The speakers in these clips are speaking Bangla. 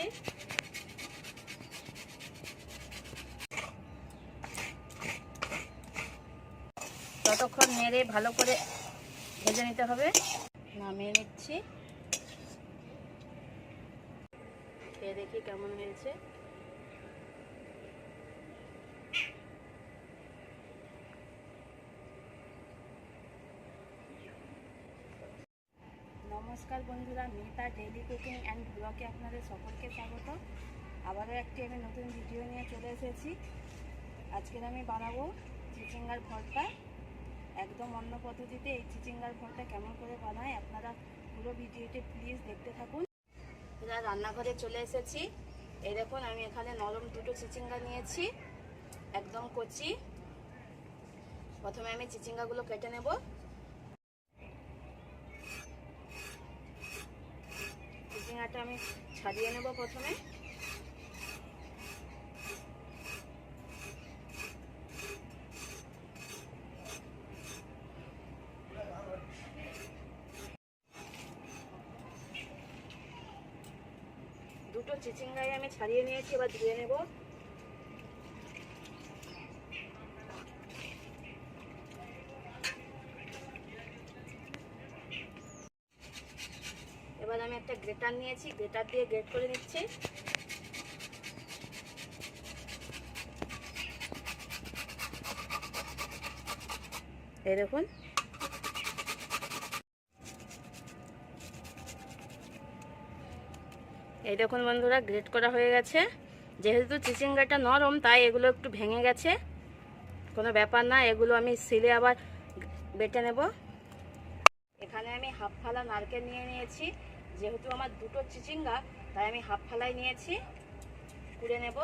নিচ্ছি ততক্ষণ নেড়ে ভালো করে ভেজে নিতে হবে। নামিয়ে নিচ্ছি। দেখি কেমন হয়েছে। নমস্কার বন্ধুরা মিতা ডেইলি কুকিং অ্যান্ড ব্লগে আপনাদের সকলকে স্বাগত। আবারও একটি আমি নতুন ভিডিও নিয়ে চলে এসেছি। আজকের আমি বানাবো চিচিঙ্গার ভর্তা। একদম অন্য পদ্ধতিতে এই চিচিঙ্গার ভর্তা কেমন করে বানায় আপনারা পুরো ভিডিওটি প্লিজ দেখতে থাকুন। এরা রান্নাঘরে চলে এসেছি। এই দেখুন, আমি এখানে নরম দুটো চিচিঙ্গা নিয়েছি, একদম কচি। প্রথমে আমি চিচিঙ্গাগুলো কেটে নেব। চিচিঙ্গাটা আমি ছাড়িয়ে নেব প্রথমে। দুটো চিচিঙ্গাই আমি ছাড়িয়ে নিয়েছি এবার ধুয়ে নেব। আমি একটা গ্রেটার নিয়েছি, গ্রেটার দিয়ে গ্রেট করে নিচ্ছি। এই দেখুন। এই দেখুন বন্ধুরা, গ্রেট করা হয়ে গেছে। যেহেতু চিচিঙ্গাটা নরম, তাই এগুলো একটু ভেঙে গেছে। কোনো ব্যাপার না, এগুলো আমি সিলে আবার বেটে নেব। এখানে আমি হাফ ফালা নারকেল নিয়ে নিয়েছি। যেহেতু আমার দুটো চিচিঙ্গা তাই আমি হাফ ফালাই নিয়েছি। কুড়ে নেব।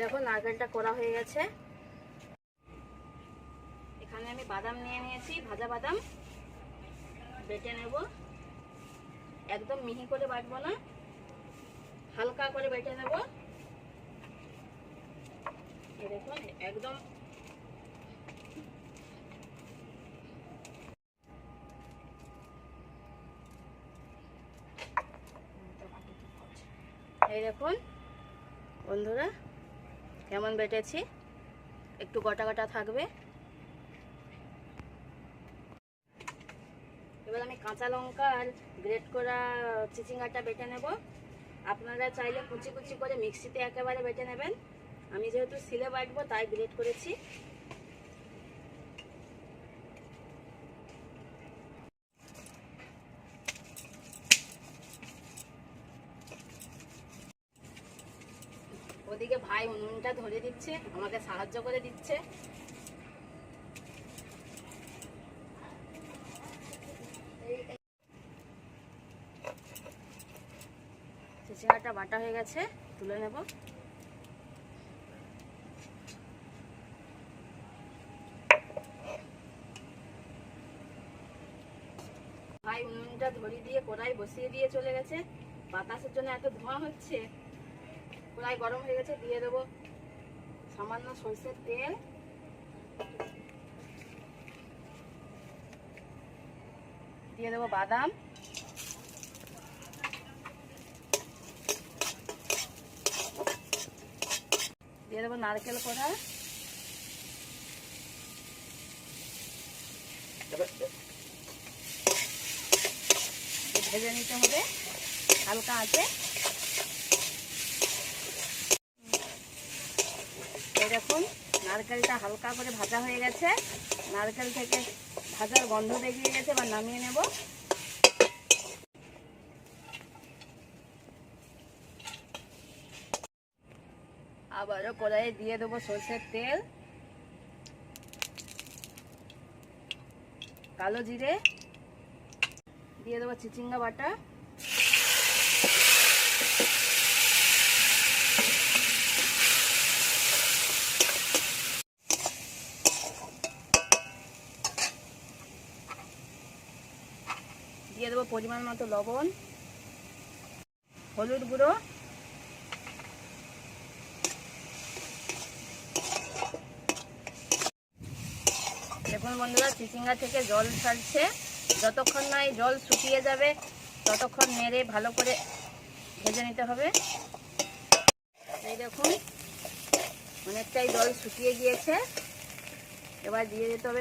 দেখো নারকেলটা করা হয়ে গেছে। এখানে আমি বাদাম নিয়ে নিয়েছি ভাজা বাদাম। বেটে নেব। একদম মিহি করে বাটবো না। হালকা করে বেটে নেব। দেখুন, একদম এই দেখুন, বন্ধুরা, কেমন বেটেছি? একটু গোটা গোটা থাকবে। এবার আমি কাঁচা লঙ্কা আর গ্রেট করা চিচিঙ্গাটা বেটে নেব। আপনারা চাইলে কুচি কুচি করে মিক্সিতে একেবারে বেটে নেবেন। আমি যেহেতু সিলে বাটবো, তাই গ্রেট করেছি। ওদিকে ভাই উনুনটা ধরে দিচ্ছে, আমাকে সাহায্য করে দিচ্ছে। চিচিঙ্গাটা বাটা হয়ে গেছে, তুলে নেব। ভাই, উনুনটা ধরিয়ে দিয়ে কড়াই বসিয়ে দিয়ে চলে গেছে। বাতাসের জন্য এত ধোঁয়া হচ্ছে। কড়াই গরম হয়ে গেছে, দিয়ে দেবো সামান্য সরষের তেল। দিয়ে দেবো বাদাম। দিয়ে দেবো নারকেল কোড়া। ভেজে নিতে হবে, হালকা আছে। দেখুন, নারকেলটা হালকা করে ভাজা হয়ে গেছে। নারকেল থেকে ভাজার গন্ধ বেরিয়ে গেছে বা নামিয়ে নেব। আবারও কড়াইয়ে দিয়ে দেবো সর্ষের তেল। কালো জিরে। দিয়ে দেবো চিচিঙ্গা বাটা। দিয়ে দেবো পরিমাণ মতো লবণ, হলুদ গুঁড়ো। দেখুন বন্ধুরা চিচিঙ্গা থেকে জল ছাড়ছে। যতক্ষণ না এই জল শুকিয়ে যাবে, ততক্ষণ নেড়ে ভালো করে ভেজে নিতে হবে। এই দেখুন, অনেকটাই জল শুকিয়ে গিয়েছে। এবার দিয়ে দিতে হবে।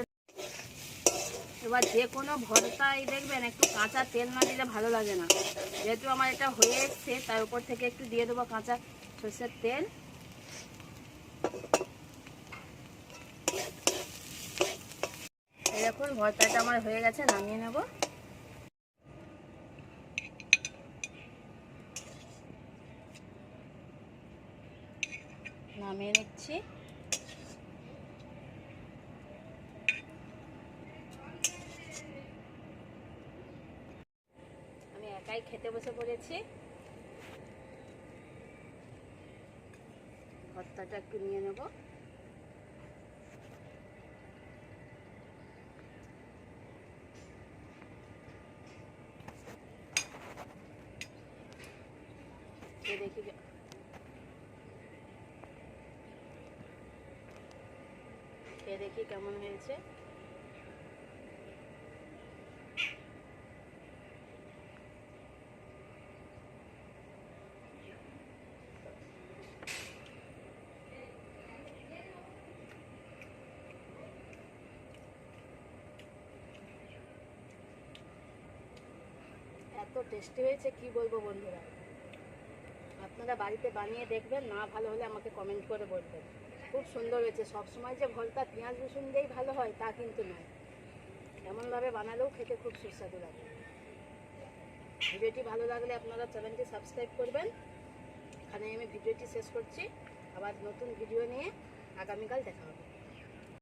এবার যে কোনো ভরতাই দেখবেন, একটু কাঁচা তেল না দিলে ভালো লাগে না। যেহেতু আমার এটা হয়ে এসছে, তার উপর থেকে একটু দিয়ে দেবো কাঁচা সর্ষের তেল। এই দেখুন ভর্তাটা আমার হয়ে গেছে, নামিয়ে নেব। নামিয়ে নিচ্ছি। আমি একাই খেতে বসে পড়েছি। ভর্তাটা একটু নিয়ে নেব। খেয়ে দেখি কেমন হয়েছে। এত টেস্টি হয়েছে কি বলব বন্ধুরা? আপনারা বাড়িতে বানিয়ে দেখবেন না ভালো হলে আমাকে কমেন্ট করে বলবেন। খুব সুন্দর হয়েছে। সবসময় যে ভর্তা পেঁয়াজ রসুন দিয়েই ভালো হয়, তা কিন্তু নয়। এমনভাবে বানালেও খেতে খুব সুস্বাদু লাগে। ভিডিওটি ভালো লাগলে আপনারা চ্যানেলটি সাবস্ক্রাইব করবেন। এখানে আমি ভিডিওটি শেষ করছি। আবার নতুন ভিডিও নিয়ে আগামীকাল দেখা হবে।